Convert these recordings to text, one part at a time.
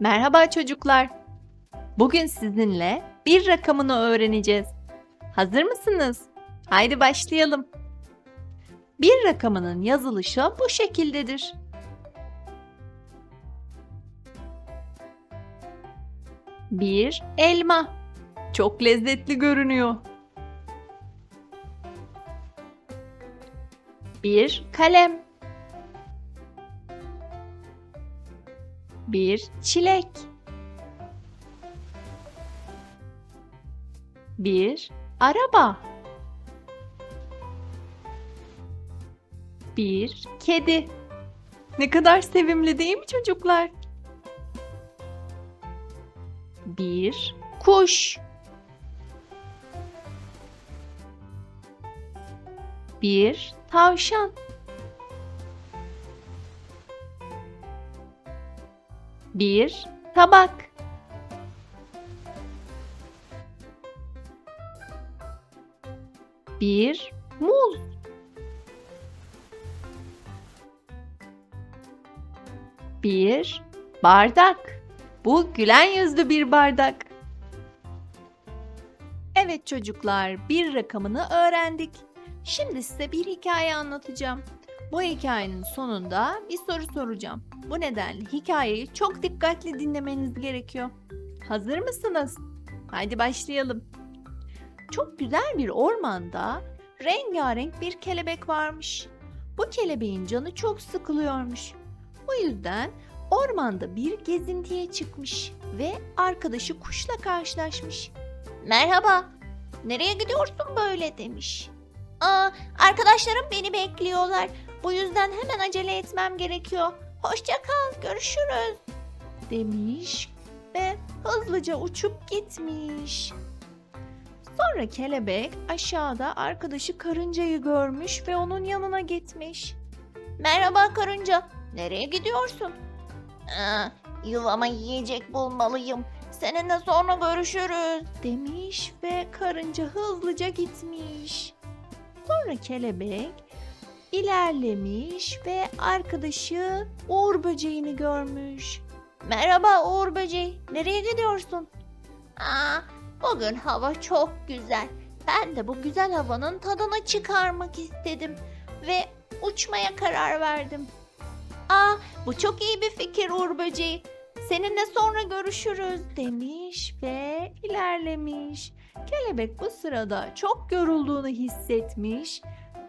Merhaba çocuklar. Bugün sizinle bir rakamını öğreneceğiz. Hazır mısınız? Haydi başlayalım. Bir rakamının yazılışı bu şekildedir. Bir elma. Çok lezzetli görünüyor. Bir kalem. Bir çilek. Bir araba. Bir kedi. Ne kadar sevimli değil mi çocuklar? Bir kuş. Bir tavşan. Bir tabak. Bir muz. Bir bardak. Bu gülen yüzlü bir bardak. Evet çocuklar, bir rakamını öğrendik. Şimdi size bir hikaye anlatacağım. Bu hikayenin sonunda bir soru soracağım. Bu nedenle hikayeyi çok dikkatli dinlemeniz gerekiyor. Hazır mısınız? Haydi başlayalım. Çok güzel bir ormanda rengarenk bir kelebek varmış. Bu kelebeğin canı çok sıkılıyormuş. Bu yüzden ormanda bir gezintiye çıkmış ve arkadaşı kuşla karşılaşmış. Merhaba. Nereye gidiyorsun böyle demiş. Aa, arkadaşlarım beni bekliyorlar. Bu yüzden hemen acele etmem gerekiyor. Hoşça kal, görüşürüz. demiş ve hızlıca uçup gitmiş. Sonra kelebek aşağıda arkadaşı karıncayı görmüş ve onun yanına gitmiş. Merhaba karınca. Nereye gidiyorsun? Aa, yuvama yiyecek bulmalıyım. Seninle sonra görüşürüz. demiş ve karınca hızlıca gitmiş. Sonra kelebek ilerlemiş ve arkadaşı Uğur böceğini görmüş. Merhaba Uğur Böceği. Nereye gidiyorsun? Aa, bugün hava çok güzel. Ben de bu güzel havanın tadını çıkarmak istedim ve uçmaya karar verdim. Aa, bu çok iyi bir fikir Uğur Böceği. Seninle sonra görüşürüz. demiş ve ilerlemiş. Kelebek bu sırada çok yorulduğunu hissetmiş.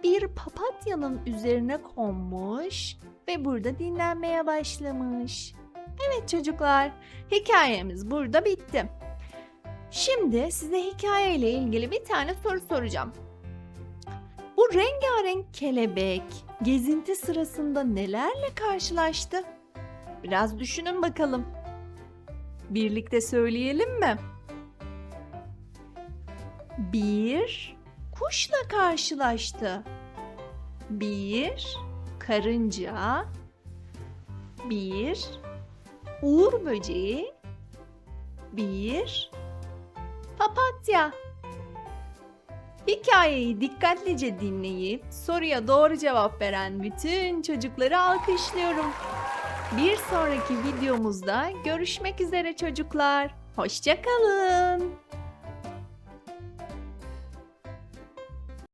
Bir papatyanın üzerine konmuş ve burada dinlenmeye başlamış. Evet çocuklar, hikayemiz burada bitti. Şimdi size hikaye ile ilgili bir tane soru soracağım. Bu rengarenk kelebek gezinti sırasında nelerle karşılaştı? Biraz düşünün bakalım. Birlikte söyleyelim mi? Bir kuşla karşılaştı. Bir karınca. Bir uğur böceği. Bir papatya. Hikayeyi dikkatlice dinleyip soruya doğru cevap veren bütün çocukları alkışlıyorum. Bir sonraki videomuzda görüşmek üzere çocuklar. Hoşçakalın.